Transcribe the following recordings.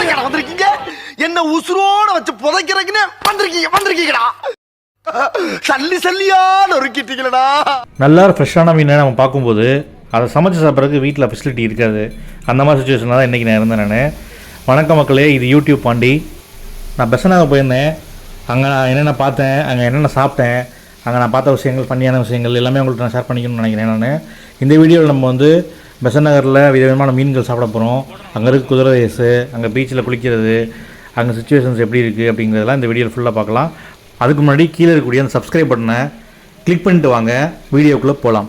வந்திருக்கீங்க வந்திருக்கீங்க? என்ன உசுரோட வச்சு புதைக்கிறதுக்குன்னு வந்திருக்கீங்க வந்திருக்கீங்கடா. சல்லி சல்லியா நொறுக்கிட்டீங்களடா. நல்லா ஃப்ரெஷ்ஷான மீனை நம்ம பார்க்கும்போது அதை சமைச்சு சாப்பிட்றதுக்கு வீட்டில் ஃபெசிலிட்டி இருக்காது. அந்த மாதிரி சுச்சுவேஷனில் தான் இன்றைக்கி நான் இருந்தேன் நான். வணக்கம் மக்களே இது யூடியூப் பாண்டி. நான் பெசனாக போயிருந்தேன். அங்கே நான் என்னென்ன பார்த்தேன் அங்கே என்னென்ன சாப்பிட்டேன் அங்கே நான் பார்த்த விஷயங்கள் பண்ணியான விஷயங்கள் எல்லாமே உங்கள்கிட்ட நான் ஷேர் பண்ணிக்கணும்னு நினைக்கிறேன் நான். இந்த வீடியோவில் நம்ம வந்து பெசன் நகரில் விதவிதமான மீன்கள் சாப்பிட போகிறோம் அங்கே இருக்க குதிரை ரேஸு அங்கே பீச்சில் குளிக்கிறது அங்கே சுச்சுவேஷன்ஸ் எப்படி இருக்குது அப்படிங்கிறதெல்லாம் இந்த வீடியோவில் ஃபுல்லாக பார்க்கலாம். அதுக்கு முன்னாடி கீழே இருக்கக்கூடிய அந்த சப்ஸ்கிரைப் பட்டனை கிளிக் பண்ணிட்டு வாங்க. வீடியோக்குள்ளே போகலாம்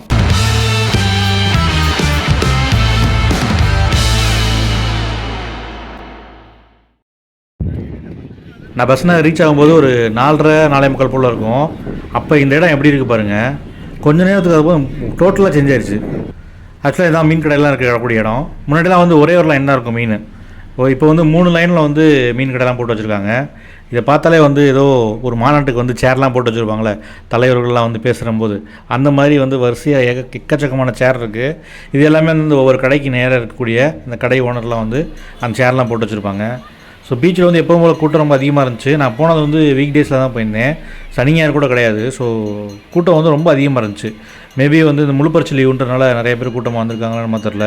நான் பஸ் நகர் ரீச் ஆகும்போது ஒரு நாலரை நாலே முக்கால் போல் இருக்கும். அப்போ இந்த இடம் எப்படி இருக்குது பாருங்கள் கொஞ்ச நேரத்துக்கு அதுவும் டோட்டலாக சேஞ்ச் ஆயிடுச்சு ஆக்சுவலாக இதான் மீன் கடையெல்லாம் இருக்கக்கூடிய இடம். முன்னாடிலாம் வந்து ஒரே ஒரு லைன் தான் இருக்கும் மீன். ஓ இப்போ வந்து மூணு லைனில் வந்து மீன் கடைலாம் போட்டு வச்சுருக்காங்க. இதை பார்த்தாலே வந்து ஏதோ ஒரு மாநாட்டுக்கு வந்து சேர்லாம் போட்டு வச்சுருப்பாங்களே தலைவர்கள்லாம் வந்து பேசுகிறம்போது அந்த மாதிரி வந்து வரிசையாக ஏக எக்கச்சக்கமான சேர் இருக்குது இது எல்லாமே வந்து ஒவ்வொரு கடைக்கு நேராக இருக்கக்கூடிய இந்த கடை ஓனர்லாம் வந்து அந்த சேர்லாம் போட்டு வச்சுருப்பாங்க. ஸோ பீச்சில் வந்து எப்பவும் போல் கூட்டம் ரொம்ப அதிகமாக இருந்துச்சு. நான் போனது வந்து வீக் டேஸில் தான் போயிருந்தேன். சனி ஞாயிறு கூட கிடையாது. ஸோ கூட்டம் வந்து ரொம்ப அதிகமாக இருந்துச்சு. மேபி வந்து இந்த முழுப்பரிச்சு லீவுன்றனால நிறைய பேர் கூட்டமாக வந்திருக்காங்களான்னு நம்ம தெரில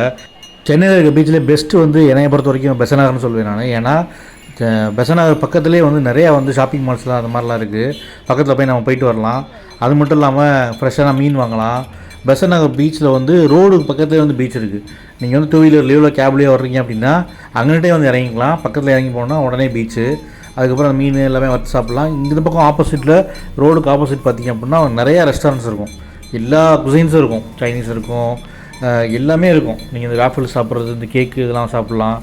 சென்னையில் இருக்க பீச்சில் பெஸ்ட்டு வந்து என்னைய பொறுத்த வரைக்கும் பெசநகர்னு சொல்லுவேன் நான். ஏன்னா பெசநகர் பக்கத்துலேயே வந்து நிறையா வந்து ஷாப்பிங் மால்ஸ்லாம் அந்த மாதிரிலாம் இருக்குது பக்கத்தில் போய் நம்ம போயிட்டு வரலாம். அது மட்டும் இல்லாமல் ஃப்ரெஷ்ஷான மீன் வாங்கலாம். பெசநகர் பீச்சில் வந்து ரோடு பக்கத்துலேயே வந்து பீச் இருக்குது நீங்கள் வந்து டூ வீலர் லீவில் கேப்லேயே வர்றீங்க அப்படின்னா அங்கிட்டே வந்து இறங்கிக்கலாம். பக்கத்தில் இறங்கி போனால் உடனே பீச்சு அதுக்கப்புறம் அந்த மீன் எல்லாமே வறுத்து சாப்பிட்லாம். இந்த பக்கம் ஆப்போசிட்டில் ரோடுக்கு ஆப்போசிட் பார்த்தீங்க அப்படின்னா நிறையா ரெஸ்டாரண்ட்ஸ் இருக்கும். எல்லா குசைன்ஸும் இருக்கும். சைனீஸ் இருக்கும். எல்லாமே இருக்கும். நீங்கள் இந்த வேஃபிள் சாப்பிட்றது இந்த கேக்கு இதெல்லாம் சாப்பிட்லாம்.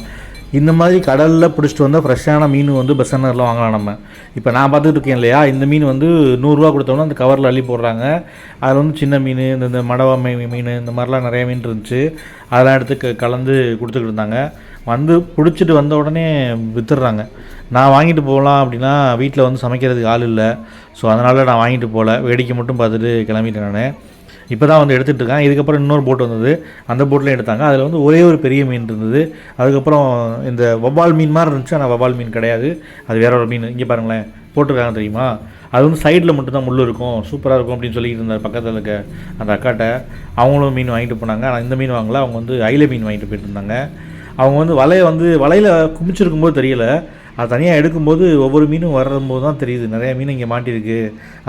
இந்த மாதிரி கடலில் பிடிச்சிட்டு வந்தால் ஃப்ரெஷ்ஷான மீன் வந்து பெசனரில் வாங்கலாம் நம்ம. இப்போ நான் பார்த்துட்டு இருக்கேன் இல்லையா? இந்த மீன் வந்து நூறுரூவா கொடுத்தோம்னா அந்த கவரில் அள்ளி போடுறாங்க. அதில் வந்து சின்ன மீன் இந்த இந்த மடவா மீன் இந்த மாதிரிலாம் நிறைய மீன் இருந்துச்சு. அதெல்லாம் எடுத்து க- கலந்து கொடுத்துக்கிட்டு இருந்தாங்க. வந்து பிடிச்சிட்டு வந்த உடனே விற்றுடுறாங்க நான் வாங்கிட்டு போகலாம் அப்படின்னா வீட்டில் வந்து சமைக்கிறதுக்கு ஆள் இல்லை. ஸோ அதனால் நான் வாங்கிட்டு போகல வேடிக்கை மட்டும் பார்த்துட்டு கிளம்பிட்டேன் நான். இப்போ தான் வந்து எடுத்துகிட்டு இருக்காங்க. இதுக்கப்புறம் இன்னொரு போட் வந்தது. அந்த போட்லேயும் எடுத்தாங்க. அதில் வந்து ஒரே ஒரு பெரிய மீன் இருந்தது. அதுக்கப்புறம் இந்த வவ்வால் மீன் மாதிரி இருந்துச்சு. ஆனால் வவ்வால் மீன் கிடையாது. அது வேற ஒரு மீன். இங்கே பாருங்களேன். போட்டிருக்காங்க தெரியுமா? அது வந்து சைடில் மட்டும்தான் முள் இருக்கும். சூப்பராக இருக்கும் அப்படின்னு சொல்லிட்டு இருந்தார் பக்கத்தில் இருக்க அந்த அக்காட்ட. அவங்களும் மீன் வாங்கிட்டு போனாங்க. ஆனால் இந்த மீன் வாங்கல. அவங்க வந்து ஐல மீன் வாங்கிட்டு போயிட்டு இருந்தாங்க. அவங்க வந்து வலையை வந்து வலையில் குமிச்சிருக்கும் போது தெரியல. அது தனியாக எடுக்கும்போது ஒவ்வொரு மீனும் வர்றம்போது தான் தெரியுது. நிறைய மீன் இங்கே மாட்டியிருக்கு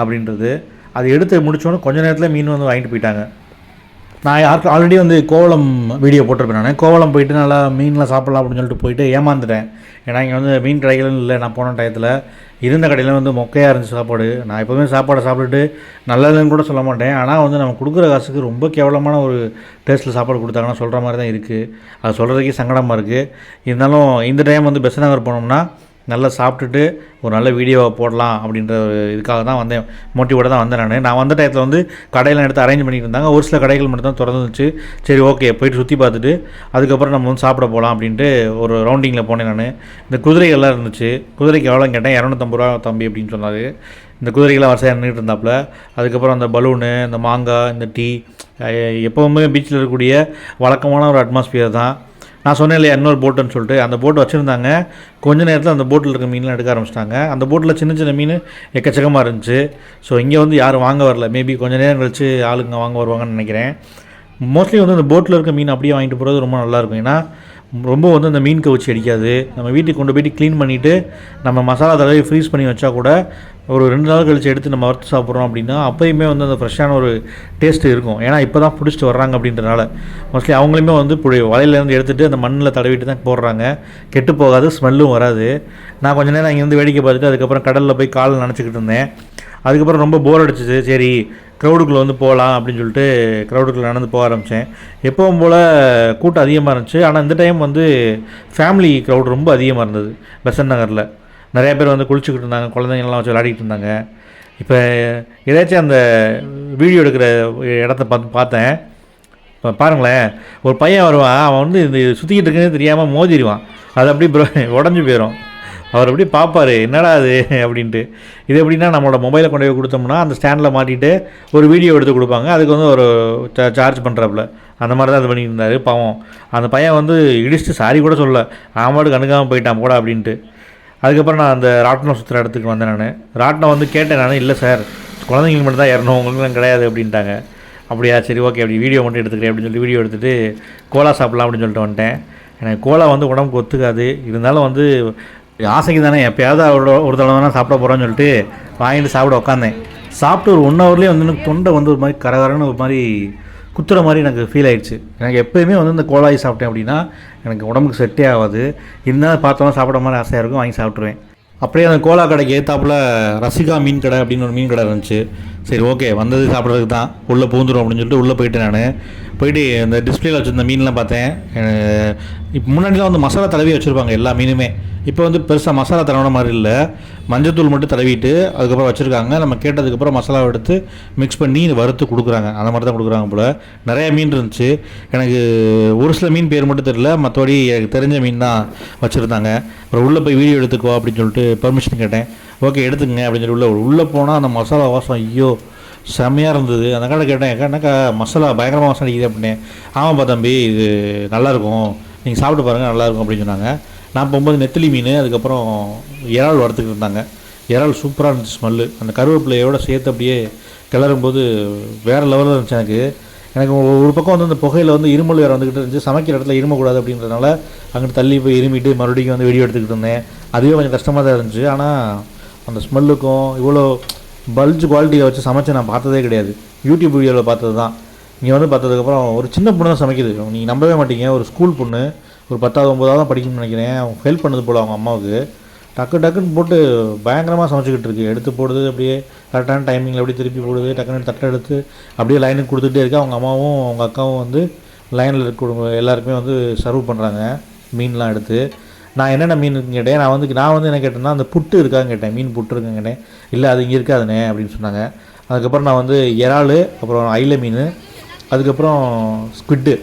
அப்படின்றது. அது எடுத்து முடித்தோன்னே கொஞ்ச நேரத்தில் மீன் வந்து வாங்கிட்டு போயிட்டாங்க. நான் யாருக்கு ஆல்ரெடி வந்து கோவளம் வீடியோ போட்டிருப்பேன் நான். கோவளம் போயிட்டு நல்லா மீன்லாம் சாப்பிட்லாம் அப்படின்னு சொல்லிட்டு போயிட்டு ஏமாந்துட்டேன். ஏன்னா இங்கே வந்து மீன் கடைகளும் இல்லை. நான் போன டயத்தில் இருந்த கடையில் வந்து மொக்கையாக இருந்துச்சு சாப்பாடு. நான் எப்போவுமே சாப்பாடை சாப்பிட்டுட்டு நல்லதுன்னு கூட சொல்ல மாட்டேன். ஆனால் வந்து நம்ம கொடுக்குற காசுக்கு ரொம்ப கேவலமான ஒரு டேஸ்ட்டில் சாப்பாடு கொடுத்தாங்கன்னா சொல்கிற மாதிரி தான் இருக்குது அது சொல்கிறதுக்கே சங்கடமாக இருக்குது இருந்தாலும் இந்த டைம் வந்து பெஸ்ட் நகர் போனோம்னா நல்லா சாப்பிட்டுட்டு ஒரு நல்ல வீடியோவை போடலாம் அப்படின்ற ஒரு இதுக்காக தான் வந்தேன். மோட்டிவோட தான் வந்தேன் நான். நான் வந்த டயத்தில் வந்து கடையெல்லாம் எடுத்து அரேஞ்ச் பண்ணிட்டு இருந்தாங்க ஒரு சில கடைகள் மட்டும் தான் திறந்துச்சு சரி ஓகே போயிட்டு சுற்றி பார்த்துட்டு அதுக்கப்புறம் நம்ம வந்து சாப்பிட போகலாம் அப்படின்ட்டு ஒரு ரவுண்டிங்கில் போனேன் நான். இந்த குதிரைகள்லாம் இருந்துச்சு. குதிரைக்கு எவ்வளோன்னு கேட்டேன். இரநூத்தம்பது ரூபா தம்பி அப்படின்னு சொன்னார். இந்த குதிரைகள்லாம் வரிசையாக நின்றுட்டு இருந்தாப்புல. அதுக்கப்புறம் அந்த பலூனு இந்த மாங்காய் இந்த டீ எப்போவுமே பீச்சில் இருக்கக்கூடிய வழக்கமான ஒரு அட்மாஸ்பியர் தான். நான் சொன்னேன் இல்லையா இன்னொரு போட்டுன்னு சொல்லிட்டு. அந்த போட்டு வச்சுருந்தாங்க. கொஞ்ச நேரத்தில் அந்த போட்டில் இருக்க மீன்லாம் எடுக்க ஆரம்பிச்சிட்டாங்க. அந்த போட்டில் சின்ன சின்ன மீன் எக்கச்சக்கமாக இருந்துச்சு. ஸோ இங்கே வந்து யாரும் வாங்க வரல. மேபி கொஞ்ச நேரம் கழிச்சு ஆளுங்க வாங்க வருவாங்கன்னு நினைக்கிறேன். மோஸ்ட்லி வந்து அந்த போட்டில் இருக்க மீன் அப்படியே வாங்கிட்டு போகிறது ரொம்ப நல்லாயிருக்கும் ஏன்னா ரொம்ப வந்து அந்த மீன் கவுச்சி அடிக்காது. நம்ம வீட்டுக்கு கொண்டு போயிட்டு க்ளீன் பண்ணிவிட்டு நம்ம மசாலா தடவை ஃப்ரீஸ் பண்ணி வச்சா கூட ஒரு ரெண்டு நாள் கழித்து எடுத்து நம்ம வறுத்து சாப்பிட்றோம் அப்படின்னா அப்போயுமே வந்து அந்த ஃப்ரெஷ்ஷான ஒரு டேஸ்ட் இருக்கும். ஏன்னா இப்போ தான் பிடிச்சிட்டு வர்றாங்க அப்படின்றனால. மோஸ்ட்லி அவங்களுமே வந்து புடி வலையிலேருந்து எடுத்துகிட்டு அந்த மண்ணில் தடவிட்டு தான் போடுறாங்க. கெட்டு போகாது ஸ்மெல்லும் வராது. நான் கொஞ்ச நேரம் இங்கேருந்து வேடிக்கை பார்த்துட்டு அதுக்கப்புறம் கடலில் போய் கால் நினச்சிக்கிட்டு இருந்தேன். அதுக்கப்புறம் ரொம்ப போர் அடிச்சிச்சு சரி க்ரௌடுக்குள்ளே வந்து போகலாம் அப்படின்னு சொல்லிட்டு க்ரௌடுக்குள்ளே நடந்து போக ஆரம்பித்தேன் எப்பவும் போல் கூட்டம் அதிகமாக இருந்துச்சு. ஆனால் இந்த டைம் வந்து ஃபேமிலி க்ரௌட் ரொம்ப அதிகமாக இருந்தது. பெசன் நகரில். நிறைய பேர் வந்து குளிச்சுக்கிட்டு இருந்தாங்க. குழந்தைங்கள்லாம் வச்சு விளையாடிட்டு இருந்தாங்க. இப்போ ஏதாச்சும் அந்த வீடியோ எடுக்கிற இடத்த பார்த்து பார்த்தேன். இப்போ பாருங்களேன். ஒரு பையன் வருவான். அவன் வந்து இந்த சுற்றிக்கிட்டு இருக்குன்னு தெரியாமல் மோதிடுவான். அது அப்படியே ப்ரோ உடஞ்சி போயிடும் அவர் எப்படி பார்ப்பாரு என்னடா அது? அப்படின்ட்டு. இது எப்படின்னா நம்மளோட மொபைலை கொண்டு போய் கொடுத்தோம்னா அந்த ஸ்டாண்டில் மாட்டிட்டு ஒரு வீடியோ எடுத்து கொடுப்பாங்க. அதுக்கு வந்து ஒரு சார்ஜ் பண்ணுறாப்புல அந்த மாதிரி தான் இது பண்ணிட்டு இருந்தார் பாவம். அந்த பையன் வந்து இடிச்சுட்டு சாரி கூட சொல்லல. ஆமாடு கணுக்காமல் கண்டுக்காமல் போயிட்டான் கூட அப்படின்ட்டு. அதுக்கப்புறம் நான் அந்த ராட்டினம் சுற்றுற இடத்துக்கு வந்தேன் நான். ராட்டினம் வந்து கேட்டேன் நான் இல்லை சார் குழந்தைங்களுக்கு மட்டும் தான் ஏறணும் உங்களுக்குலாம் கிடையாது அப்படின்ட்டாங்க. அப்படியா சரி ஓகே அப்படி வீடியோ மட்டும் எடுத்துக்கிறேன் அப்படின்னு சொல்லி வீடியோ எடுத்துகிட்டு கோலா சாப்பிட்லாம் அப்படின்னு சொல்லிட்டு வந்துட்டேன். எனக்கு கோலா வந்து உடம்புக்கு ஒத்துக்காது. இருந்தாலும் வந்து ஆசைக்கு தானே எப்பயாவது அவரோட ஒரு தடவை தானே சாப்பிட போகிறோன்னு சொல்லிட்டு வாங்கிட்டு சாப்பிட உட்காந்தேன் சாப்பிட்டு ஒரு ஒன் ஹவர்லேயே வந்து எனக்கு தொண்டை வந்து ஒரு மாதிரி கரகரன்னு ஒரு மாதிரி குத்துற மாதிரி எனக்கு ஃபீல் ஆயிடுச்சு. எனக்கு எப்போயுமே வந்து இந்த கோலாய் சாப்பிட்டேன் அப்படின்னா எனக்கு உடம்புக்கு செட்டே ஆகாது. இருந்தாலும் பார்த்தோன்னா சாப்பிட மாதிரி ஆசையாக இருக்கும் வாங்கி சாப்பிட்ருவேன் அப்படியே அந்த கோலா கடைக்கு ஏற்றாப்புல ரசிகா மீன் கடை அப்படின்னு ஒரு மீன் கடை இருந்துச்சு. சரி ஓகே வந்தது சாப்பிட்றதுக்கு தான். உள்ளே பூந்துடும் அப்படின்னு சொல்லிட்டு உள்ளே போயிட்டு நான். போயிட்டு இந்த டிஸ்பிளேல வச்சுருந்த மீன்லாம் பார்த்தேன். இப்போ முன்னாடிலாம் வந்து மசாலா தடவி வச்சுருப்பாங்க எல்லா மீனுமே. இப்போ வந்து பெருசாக மசாலா தடவின மாதிரி இல்லை. மஞ்சத்தூள் மட்டும் தடவிட்டு அதுக்கப்புறம் வச்சுருக்காங்க. நம்ம கேட்டதுக்கப்புறம் மசாலாவை எடுத்து மிக்ஸ் பண்ணி வறுத்து கொடுக்குறாங்க. அந்த மாதிரி தான் கொடுக்குறாங்க போல். நிறையா மீன் இருந்துச்சு. எனக்கு ஒரு சில மீன் பேர் மட்டும் தெரியல. மற்றபடி எனக்கு தெரிஞ்ச மீன் தான் வச்சுருந்தாங்க. அப்புறம் உள்ளே போய் வீடியோ எடுத்துக்கோ அப்படின்னு சொல்லிட்டு பர்மிஷன் கேட்டேன். ஓகே எடுத்துக்கங்க அப்படின்னு சொல்லி உள்ள உள்ளே போனால் அந்த மசாலா வாசம் ஐயோ செம்மையாக இருந்தது. அந்த கடை கேட்டேன் என்னக்கா மசாலா பயங்கரமாக வாசம் அடிக்குது அப்படின்னு. ஆமாப்பா தம்பி இது நல்லாயிருக்கும். நீங்கள் சாப்பிட்டு பாருங்கள் நல்லாயிருக்கும் அப்படின்னு சொன்னாங்க. நான் போகும்போது நெத்திலி மீன் அதுக்கப்புறம் இறால் வறுத்துக்கிட்டு இருந்தாங்க. இறால் சூப்பராக இருந்துச்சு ஸ்மெல்லு அந்த கருவேப்பிலையோட சேர்த்து அப்படியே கிளறும்போது வேறு லெவலில் இருந்துச்சு எனக்கு. எனக்கு ஒரு பக்கம் வந்து அந்த புகையில் வந்து இருமல் வேறு வந்துக்கிட்டு இருந்துச்சு. சமைக்கிற இடத்துல இருமக்கூடாது அப்படின்றதுனால அங்கிட்டு தள்ளி போய் இருமிட்டு மறுபடியும் வந்து வெடி எடுத்துக்கிட்டு இருந்தேன். அதுவே கொஞ்சம் கஷ்டமாக தான் இருந்துச்சு. ஆனால் அந்த ஸ்மெல்லுக்கும் இவ்வளோ பல்ஜ் குவாலிட்டியை வச்சு சமைச்சு நான் பார்த்ததே கிடையாது. யூடியூப் வீடியோவில் பார்த்தது தான். இங்கே வந்து பார்த்ததுக்கப்புறம் ஒரு சின்ன பொண்ணு தான் சமைக்குது. நீங்கள் நம்பவே மாட்டீங்க. ஒரு ஸ்கூல் பொண்ணு ஒரு பத்தாவது ஒம்பதாவது தான் படிக்கணும்னு நினைக்கிறேன். அவங்க ஹெல்ப் பண்ணது போல் அவங்க அம்மாவுக்கு. டக்கு டக்குன்னு போட்டு பயங்கரமாக சமைச்சிக்கிட்டு இருக்கு. எடுத்து போடுது அப்படியே கரெக்டான டைமிங்கில் அப்படியே திருப்பி போடுது. டக்குன்னு தட்டை எடுத்து அப்படியே லைனுக்கு கொடுத்துட்டே இருக்கு. அவங்க அம்மாவும் அவங்க அக்காவும் வந்து லைனில் இருக்க எல்லாருக்குமே வந்து சர்வ் பண்ணுறாங்க மீன்லாம் எடுத்து. நான் என்னென்ன மீன் இருக்குன்னு கேட்டேன். நான் வந்து நான் வந்து என்ன கேட்டேன்னா அந்த புட்டு இருக்கான்னு கேட்டேன். மீன் புட்டு இருக்குன்னு கேட்டேன். இல்லை அது இங்கே இருக்காதுண்ணே அப்படின்னு சொன்னாங்க. அதுக்கப்புறம் நான் வந்து இறால் அப்புறம் ஐல மீன் அதுக்கப்புறம் ஸ்குவிட்டு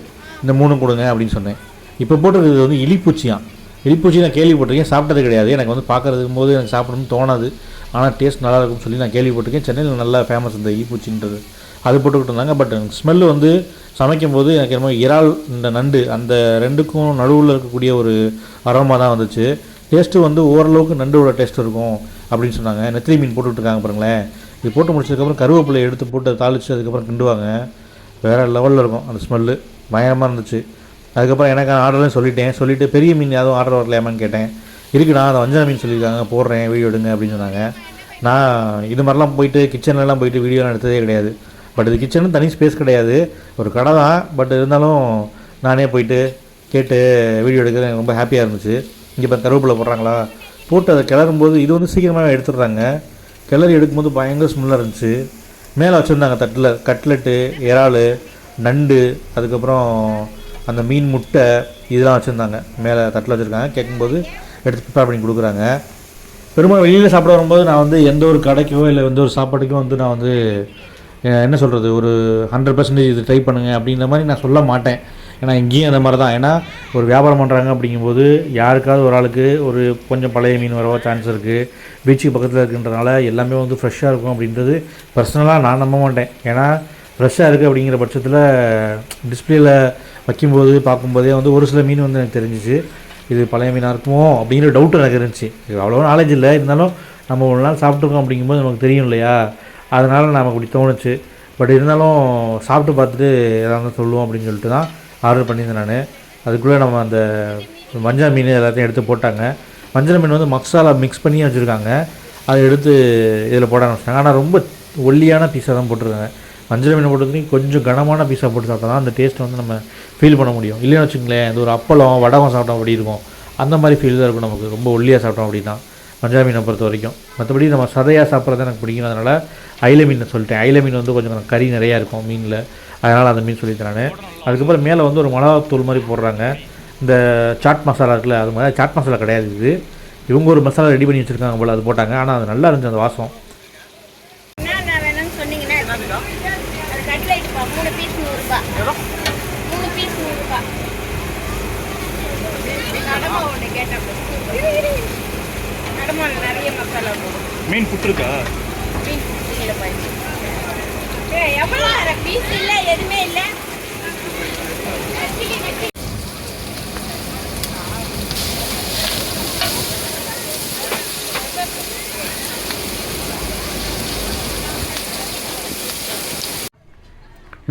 இந்த மூணும் கொடுங்க அப்படின்னு சொன்னேன். இப்போ போட்டிருக்கிறது வந்து இலிப்பூச்சியான் இலிப்பூச்சி நான் கேள்விப்பட்டிருக்கேன். சாப்பிட்டது கிடையாது. எனக்கு வந்து பார்க்குறதுக்கும் போது எனக்கு சாப்பிடணும்னு தோணாது. ஆனால் டேஸ்ட் நல்லா இருக்கும்னு சொல்லி நான் கேள்விப்பட்டிருக்கேன். சென்னையில் நல்லா ஃபேமஸ் இந்த இலிப்பூச்சின்றது. அது போட்டுக்கிட்டு இருந்தாங்க. பட் ஸ்மெல்லு வந்து சமைக்கும் போது எனக்கு என்னமோ இறால் இந்த நண்டு அந்த ரெண்டுக்கும் நடுவில் இருக்கக்கூடிய ஒரு அரோமா தான் வந்துச்சு. டேஸ்ட்டு வந்து ஓரளவுக்கு நண்டோட டேஸ்ட் இருக்கும் அப்படின்னு சொன்னாங்க. நெத்திலி மீன் போட்டுட்டு இருக்காங்க பாருங்களேன். இது போட்டு முடிச்சதுக்கப்புறம் கருவேப்பிலை எடுத்து போட்டு தாளித்து அதுக்கப்புறம் கிண்டுவாங்க. வேறு லெவலில் இருக்கும் அந்த ஸ்மெல்லு பயங்கரமாக இருந்துச்சு. அதுக்கப்புறம் எனக்கு ஆர்டர்லாம் சொல்லிட்டேன். சொல்லிவிட்டு பெரிய மீன் யாரும் ஆர்டர் வரலையாமான்னு கேட்டேன். இருக்குண்ணா அதை வஞ்சன மீன் சொல்லியிருக்காங்க. போடுறேன் வீடியோ எடுங்க அப்படின்னு சொன்னாங்க. நான் இது மாதிரிலாம் போயிட்டு கிச்சன்லலாம் போயிட்டு வீடியோலாம் எடுத்ததே கிடையாது. பட் இது கிச்சனும் தனி ஸ்பேஸ் கிடையாது. ஒரு கடை தான். பட் இருந்தாலும் நானே போயிட்டு கேட்டு வீடியோ எடுக்கிறது எனக்கு ரொம்ப ஹாப்பியாக இருந்துச்சு. இங்கே இப்போ கருவேப்பிலை போடுறாங்களா? போட்டு அதை கிளறும்போது இது வந்து சீக்கிரமாக எடுத்துடுறாங்க. கிளறி எடுக்கும்போது பயங்கர ஸ்மெல்லாக இருந்துச்சு. மேலே வச்சுருந்தாங்க தட்டில் கட்லெட்டு இறால் நண்டு அதுக்கப்புறம் அந்த மீன் முட்டை இதெல்லாம் வச்சுருந்தாங்க. மேலே தட்டில் வச்சுருக்காங்க. கேட்கும்போது எடுத்து ப்ரிப்பேர் பண்ணி கொடுக்குறாங்க. பெரும்பாலும் வெளியில் சாப்பிட வரும்போது நான் வந்து எந்த ஒரு கடைக்கோ இல்லை எந்த ஒரு சாப்பாட்டுக்கும் வந்து நான் வந்து என்ன சொல்கிறது ஒரு ஹண்ட்ரட் பர்சன்டேஜ் இது ட்ரை பண்ணுங்க அப்படிங்கிற மாதிரி நான் சொல்ல மாட்டேன். ஏன்னா இங்கேயும் அந்த மாதிரி தான். ஏன்னா ஒரு வியாபாரம் பண்ணுறாங்க அப்படிங்கும்போது யாருக்காவது ஒரு ஆளுக்கு ஒரு கொஞ்சம் பழைய மீன் வரவோ சான்ஸ் இருக்குது பீச்சுக்கு பக்கத்தில் இருக்கின்றனால எல்லாமே வந்து ஃப்ரெஷ்ஷாக இருக்கும் அப்படின்றது பர்சனலாக நான் நம்ப மாட்டேன். ஏன்னா ஃப்ரெஷ்ஷாக இருக்குது அப்படிங்கிற பட்சத்தில் டிஸ்பிளேயில் வைக்கும்போது பார்க்கும்போதே வந்து ஒரு சில மீன் வந்து எனக்கு தெரிஞ்சிச்சு. இது பழைய மீனாக இருக்குமோ அப்படிங்கிற டவுட் எனக்கு இருந்துச்சு. இது அவ்வளோ நாலேஜ் இல்லை. இருந்தாலும் நம்ம ஒரு நாள் சாப்பிட்ருக்கோம் அப்படிங்கும்போது நமக்கு தெரியும் இல்லையா? அதனால் நமக்கு அப்படி தோணுச்சு. பட் இருந்தாலும் சாப்பிட்டு பார்த்துட்டு எதாவது சொல்லுவோம் அப்படின்னு சொல்லிட்டு தான் ஆர்டர் பண்ணியிருந்தேன் நான். அதுக்குள்ளே நம்ம அந்த மஞ்சள் மீன் எல்லாத்தையும் எடுத்து போட்டாங்க. மஞ்சள் மீன் வந்து மசாலா மிக்ஸ் பண்ணி வச்சுருக்காங்க. அதை எடுத்து இதில் போட ஆரம்பிச்சிட்டாங்க. ஆனால் ரொம்ப ஒல்லியான பீஸாக தான் போட்டிருக்காங்க மஞ்சள் மீன் போட்டதுக்கு கொஞ்சம் கனமான பீஸாக போட்டு சாப்பிட்டா தான் அந்த டேஸ்ட் வந்து நம்ம ஃபீல் பண்ண முடியும். இல்லைன்னு வச்சுங்களேன் இது ஒரு அப்பளம் வடகம் சாப்பிட்டோம் அப்படி இருக்கும். அந்த மாதிரி ஃபீல் தான் இருக்கும் நமக்கு. ரொம்ப ஒல்லியாக சாப்பிட்டோம் அப்படின்னா. மஞ்சள் மீனை பொறுத்த வரைக்கும். மற்றபடி நம்ம சதையாக சாப்பிட்றது எனக்கு பிடிக்கும். அதனால் ஐல மீன் சொல்லிட்டேன். ஐல மீன் வந்து கொஞ்சம் கறி நிறையா இருக்கும் மீனில். அதனால் அந்த மீன் சொல்லித்தரேன் நான் அதுக்கப்புறம் மேலே வந்து ஒரு மிளகாத்தூள் மாதிரி போடுறாங்க. இந்த சாட் மசாலா இருக்குல்ல அது மாதிரி. சாட் மசாலா கிடையாது இது. இவங்க ஒரு மசாலா ரெடி பண்ணி வச்சுருக்காங்க போல் அது போட்டாங்க. ஆனால் அது நல்லா இருந்துச்சு அந்த வாசம் என்ன வேணும்னு சொன்னீங்கன்னா அது கட்லைட்டுப்பா மூணு பீஸ் நூறுரூபா மூணு பீஸ் நூறுரூபா கடமை ஒன்று கேட்டேன் கடமால நிறைய மசாலா போடும் மீன் புட்டுருக்கா? மீன் இல்லை எவ்வளோ பீஸ் இல்லை எதுவுமே இல்லை.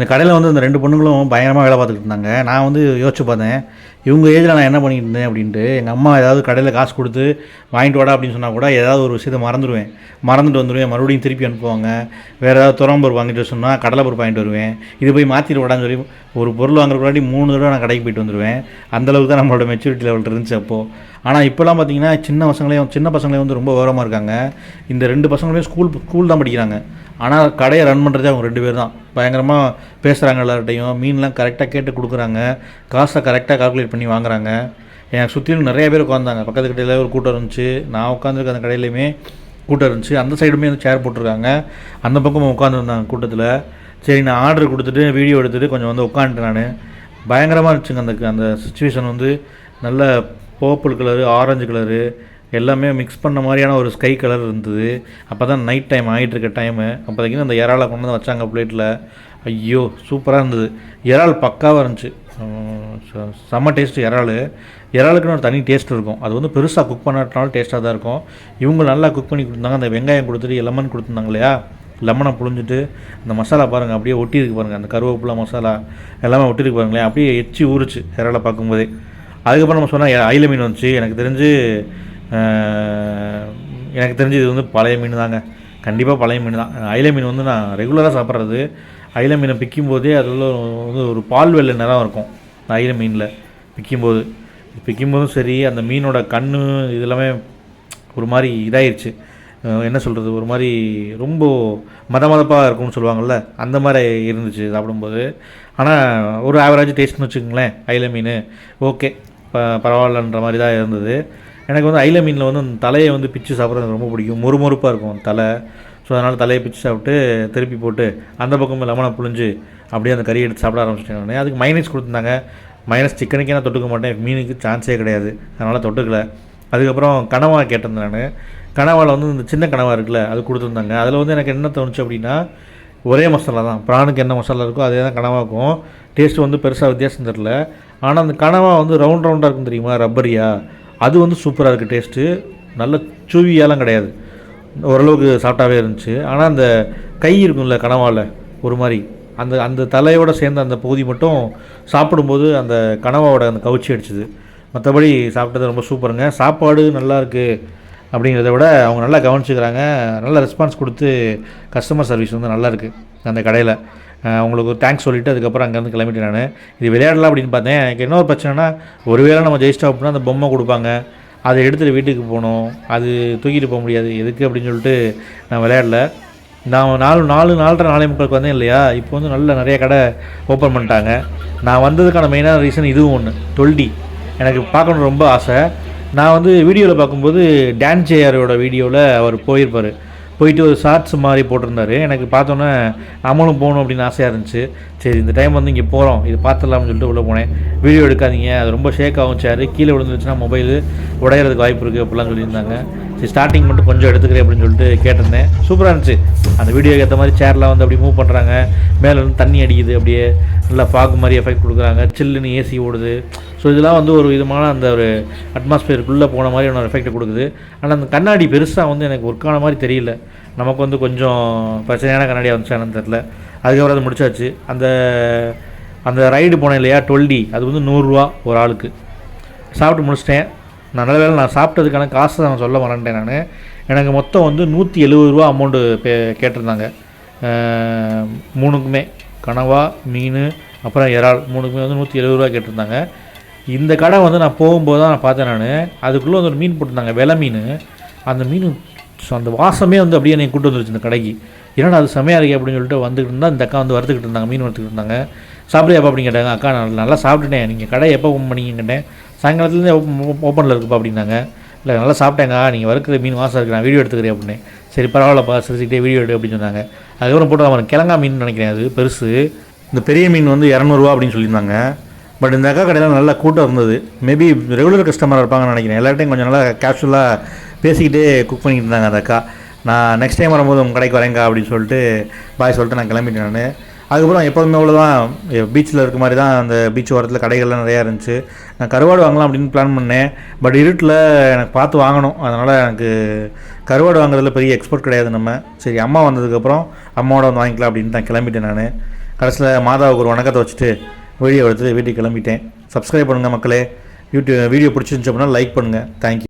இந்த கடையில் வந்து இந்த ரெண்டு பொண்ணுங்களும் பயங்கரமாக வேலை பார்த்துக்கிட்டு இருந்தாங்க. நான் வந்து யோசிச்சு பார்த்தேன் இவங்க ஏஜில் நான் என்ன பண்ணிட்டு இருந்தேன் அப்படின்ட்டு எங்கள் அம்மா ஏதாவது கடையில் காசு கொடுத்து வாங்கிட்டு வாடா அப்படின்னு சொன்னால் கூட ஏதாவது ஒரு விஷயத்தை மறந்துடுவேன் மறந்துட்டு வந்துடுவேன் மறுபடியும் திருப்பி அனுப்புவாங்க. வேறு ஏதாவது துறம்பருப்பு வாங்கிட்டு வர சொன்னால் கடலைப்பருப்பு வாங்கிட்டு வருவேன். இது போய் மாற்றிட்டு வாடான்னு சொல்லி ஒரு பொருள் வாங்குறதுக்கு மூணு தடவை நான் கடைக்கு போயிட்டு வந்துடுவேன் அந்தளவுக்கு தான் நம்மளோட மெச்சூரிட்டி லெவல் இருந்துச்சு அப்போது ஆனால் இப்போலாம் பார்த்தீங்கன்னா சின்ன பசங்களையும் சின்ன பசங்களையும் வந்து ரொம்ப விவரமாக இருக்காங்க. இந்த ரெண்டு பசங்களையும் ஸ்கூல் ஸ்கூல் தான் படிக்கிறாங்க. ஆனால் கடையை ரன் பண்ணுறதே அவங்க ரெண்டு பேர் தான். பயங்கரமாக பேசுகிறாங்க எல்லார்ட்டையும் மீன்லாம் கரெக்டாக கேட்டு கொடுக்குறாங்க. காசை கரெக்டாக கால்குலேட் பண்ணி வாங்குறாங்க. எனக்கு சுற்றிலும் நிறைய பேர் உட்காந்தாங்க பக்கத்து கடையில் ஒரு கூட்டம் இருந்துச்சு. நான் உட்காந்துருக்க அந்த கடையிலையுமே கூட்டம் இருந்துச்சு. அந்த சைடுமே வந்து சேர் போட்டிருக்காங்க. அந்த பக்கம் உட்காந்துருந்தாங்க கூட்டத்தில். சரி நான் ஆர்டர் கொடுத்துட்டு வீடியோ எடுத்துகிட்டு கொஞ்சம் வந்து உட்காந்துட்டேன் நான். பயங்கரமாக இருந்துச்சுங்க அந்த அந்த சுச்சுவேஷன் வந்து. நல்ல பர்பிள் கலரு ஆரஞ்சு கலரு எல்லாமே மிக்ஸ் பண்ண மாதிரியான ஒரு ஸ்கை கலர் இருந்தது. அப்போ தான் நைட் டைம் ஆகிட்டுருக்க டைமு அப்போதைக்கு அந்த இறாலை கொண்டு வந்து வச்சாங்க பிளேட்டில் ஐயோ சூப்பராக இருந்தது. இறால் பக்காவாக இருந்துச்சு. செம்ம டேஸ்ட்டு இறால். இறாலுக்குன்னு ஒரு தனி டேஸ்ட் இருக்கும். அது வந்து பெருசாக குக் பண்ணாட்டினாலும் டேஸ்ட்டாக தான் இருக்கும். இவங்க நல்லா குக் பண்ணி கொடுத்தாங்க. அந்த வெங்காயம் கொடுத்துட்டு லெமன் கொடுத்துருந்தாங்க இல்லையா? லெமனை புழிஞ்சிட்டு அந்த மசாலா பாருங்கள் அப்படியே ஒட்டியிருக்கு பாருங்கள் அந்த கருவேப்பிலை மசாலா எல்லாமே ஒட்டியிருக்கு பாருங்களேன் அப்படியே எச்சி ஊறுச்சு இறாலை பார்க்கும்போதே. அதுக்கப்புறம் நம்ம சொன்னால் ஐல மீன் வந்துச்சு. எனக்கு தெரிஞ்சு எனக்கு தெரிஞ்சு இது வந்து பழைய மீன் தாங்க. கண்டிப்பாக பழைய மீன் தான். அயில மீன் வந்து நான் ரெகுலராக சாப்பிட்றது. அயில மீனை பிக்கும் போதே அதில் வந்து ஒரு பால் வெள்ளை நிறம் இருக்கும். அந்த அயில மீனில் பிக்கும்போது. பிக்கும்போதும் சரி அந்த மீனோட கண் இதெல்லாமே ஒரு மாதிரி இதாயிருச்சு. என்ன சொல்கிறது ஒரு மாதிரி ரொம்ப மத மதப்பாக இருக்கும்னு சொல்லுவாங்கள்ல அந்த மாதிரி இருந்துச்சு சாப்பிடும்போது. ஆனால் ஒரு ஆவரேஜ் டேஸ்ட்னு வச்சுக்கோங்களேன் அயில மீன். ஓகே ப பரவாயில்லன்ற மாதிரி தான் இருந்தது. எனக்கு வந்து ஐல மீனில் வந்து அந்த தலையை வந்து பிச்சு சாப்பிட்றது எனக்கு ரொம்ப பிடிக்கும். மொறுமொறுப்பாக இருக்கும் தலை. ஸோ அதனால் தலையை பிச்சு சாப்பிட்டு திருப்பி போட்டு அந்த பக்கம் லெமனை புழிஞ்சு அப்படியே அந்த கறியை எடுத்து சாப்பிட ஆரம்பிச்சிட்டேன் நான். அதுக்கு மைனஸ் கொடுத்துருந்தாங்க. மைனஸ் சிக்கனுக்கே நான் தொட்டுக்க மாட்டேன். மீனுக்கு சான்ஸே கிடையாது. அதனால் தொட்டுக்கல. அதுக்கப்புறம் கனவா கேட்டிருந்தேன் நான். கனவாவில் வந்து இந்த சின்ன கனவா இருக்குல்ல அது கொடுத்துருந்தாங்க. அதில் வந்து எனக்கு என்ன தோணுச்சு அப்படின்னா ஒரே மசாலா தான். ப்ரானுக்கு என்ன மசாலா இருக்கோ அதே தான் கனவாக்கும் டேஸ்ட்டு வந்து பெருசாக வித்தியாசம் தெரில ஆனால் அந்த கனவா வந்து ரவுண்ட் ரவுண்டாக இருக்கும் தெரியுமா? ரப்பரியா? அது வந்து சூப்பராக இருக்குது டேஸ்ட்டு. நல்ல சூவியாலாம் கிடையாது. ஓரளவுக்கு சாஃப்டாகவே இருந்துச்சு. ஆனால் அந்த கை இருக்கும்ல கனவாவில் ஒரு மாதிரி அந்த அந்த தலையோட சேர்ந்த அந்த பகுதி மட்டும் சாப்பிடும்போது அந்த கனவாவோட அந்த கவுச்சி அடிச்சுது. மற்றபடி சாப்பிட்டது ரொம்ப சூப்பருங்க. சாப்பாடு நல்லாயிருக்கு அப்படிங்கிறத விட அவங்க நல்லா கவனிச்சுக்கிறாங்க. நல்ல ரெஸ்பான்ஸ் கொடுத்து கஸ்டமர் சர்வீஸ் வந்து நல்லா இருக்குது அந்த கடையில். அவங்களுக்கு ஒரு தேங்க்ஸ் சொல்லிவிட்டு அதுக்கப்புறம் அங்கேருந்து கிளம்பிட்டேன் நான். இது விளையாடலாம் அப்படின்னு பார்த்தேன். எனக்கு இன்னொரு பிரச்சனைனா ஒருவேளை நம்ம ஜெயிச்சிட்டோம் அப்படின்னா அந்த பொம்மை கொடுப்பாங்க. அதை எடுத்துகிட்டு வீட்டுக்கு போகணும். அது தூக்கிட்டு போக முடியாது. எதுக்கு அப்படின்னு சொல்லிட்டு நான் விளையாடல. நான் நாலு நாலு நாலரை நாளை மக்களுக்கு வந்தேன் இல்லையா? இப்போ வந்து நல்ல நிறைய கடை ஓப்பன் பண்ணிட்டாங்க. நான் வந்ததுக்கான மெயினான ரீசன் இதுவும் ஒன்று தொல்டி எனக்கு பார்க்கணும் ரொம்ப ஆசை. நான் வந்து வீடியோவில் பார்க்கும்போது டான் ஜேஆரோட வீடியோவில் அவர் போயிருப்பார். போயிட்டு ஒரு ஷார்ட்ஸ் மாதிரி போட்டிருந்தாரு. எனக்கு பார்த்தோன்னே நம்மளும் போகணும் அப்படின்னு ஆசையாக இருந்துச்சு. சரி இந்த டைம் வந்து இங்கே போகிறோம் இது பார்த்துடலாம்னு சொல்லிட்டு உள்ளே போனேன். வீடியோ எடுக்காதீங்க. அது ரொம்ப ஷேக் ஆகும் சேரு கீழே விழுந்துருச்சுன்னா மொபைல் உடையிறதுக்கு வாய்ப்பு இருக்குது அப்படிலாம் சொல்லியிருந்தாங்க. சரி ஸ்டார்டிங் மட்டும் கொஞ்சம் எடுத்துக்கிறேன் அப்படின்னு சொல்லிட்டு கேட்டிருந்தேன். சூப்பராக இருந்துச்சு. அந்த வீடியோக்கு ஏற்ற மாதிரி சேர்லாம் வந்து அப்படி மூவ் பண்ணுறாங்க மேலே வந்து தண்ணி அடிக்குது அப்படியே. நல்லா ஃபாக் மாதிரி எஃபெக்ட் கொடுக்குறாங்க. சில்லுன்னு ஏசி ஓடுது. ஸோ இதெல்லாம் வந்து ஒரு விதமான அந்த ஒரு அட்மாஸ்பியருக்குள்ளே போன மாதிரி ஒரு எஃபெக்ட் கொடுக்குது. ஆனால் அந்த கண்ணாடி பெருசாக வந்து எனக்கு ஒர்க் ஆன மாதிரி தெரியல. நமக்கு வந்து கொஞ்சம் பிரச்சனையான கண்ணாடியாக வந்துச்சு என்னன்னு தெரில அதுக்கப்புறம் அது முடிச்சாச்சு. அந்த அந்த ரைடு போனேன் இல்லையா டுவெல்டி அது வந்து நூறுரூவா ஒரு ஆளுக்கு. சாப்பிட்டு முடிச்சிட்டேன். நல்ல வேளை நான் சாப்பிட்டதுக்கான காசு நான் சொல்ல மறந்துட்டேன் நான். எனக்கு மொத்தம் வந்து நூற்றி எழுபது ரூபா அமௌண்ட்டு பே கேட்டிருந்தாங்க. மூணுக்குமே. கனவா மீன் அப்புறம் இறால் மூணுக்குமே வந்து நூற்றி எழுபது ரூபா கேட்டிருந்தாங்க. இந்த கடை வந்து நான் போகும்போது தான் நான் பார்த்தேன் நான். அதுக்குள்ளே வந்து ஒரு மீன் போட்டிருந்தாங்க வெலை மீன். அந்த மீன் ஸோ அந்த வாசமே வந்து அப்படியே என்னை கூட்டு வந்துருச்சு இந்த கடைக்கு. ஏன்னா அது செமையாக இருக்கே அப்படின்னு சொல்லிட்டு வந்துக்கிட்டு இருந்தால் இந்த அக்கா வந்து வறுத்துக்கிட்டு இருந்தாங்க மீன் வறுத்துக்கிட்டு இருந்தாங்க. சாப்பிடுறியாப்பா அப்படின்னு கேட்டாங்க. அக்கா நான் நல்லா சாப்பிட்டுட்டேன். நீங்கள் கடை எப்போ ஓப்பன் கேட்டேன். சாயங்காலத்துலேருந்து ஓப்பனில் இருக்குப்பா அப்படின்னாங்க. இல்லை நல்லா சாப்பிட்டேங்க நீங்கள் வறுக்கிற மீன் வாசம் இருக்கு நான் வீடியோ எடுத்துக்கிறேன் அப்படின்னு. சரி பரவாயில்லப்பா சிரிச்சுக்கிட்டே வீடியோ எடு அப்படின்னு சொன்னாங்க. அதுக்கப்புறம் போட்டு அவன் கிழங்கா மீன் நினைக்கிறேன் அது பெருசு. இந்த பெரிய மீன் வந்து இரநூறுவா அப்படின்னு சொல்லியிருந்தாங்க. பட் இந்த அக்கா கடையில் நல்லா கூட்டம் இருந்தது. மேபி ரெகுலர் கஸ்டமராக இருப்பாங்கன்னு நினைக்கிறேன். எல்லார்ட்டையும் கொஞ்சம் நல்லா கேஷுவலாக பேசிக்கிட்டே குக் பண்ணிக்கிட்டு இருந்தாங்க அந்த அக்கா. நான் நெக்ஸ்ட் டைம் வரும்போது உங்கள் கடைக்கு வரேங்க்கா அப்படின்னு சொல்லிட்டு பாய் சொல்லிட்டு நான் கிளம்பிட்டேன் நான். அதுக்கப்புறம் எப்போதுமே அவ்வளோதான் பீச்சில் இருக்க மாதிரி தான் அந்த பீச் ஓரத்தில் கடைகள்லாம் நிறையா இருந்துச்சு. நான் கருவாடு வாங்கலாம் அப்படின்னு பிளான் பண்ணேன். பட் இருட்டில் எனக்கு பார்த்து வாங்கணும். அதனால் எனக்கு கருவாடு வாங்குறதுல பெரிய எக்ஸ்போர்ட் கிடையாது நம்ம. சரி அம்மா வந்ததுக்கப்புறம் அம்மாவோட வந்து வாங்கிக்கலாம் அப்படின்னு தான் கிளம்பிட்டேன் நான். கடைசியில் மாதாவுக்கு ஒரு வணக்கத்தை வச்சுட்டு வீடியோ எடுத்து வீட்டுக்கு கிளம்பிட்டேன். சப்ஸ்கிரைப் பண்ணுங்கள் மக்களே. யூடியூப் வீடியோ பிடிச்சிருந்துச்சு அப்படின்னா லைக் பண்ணுங்கள் தேங்க்யூ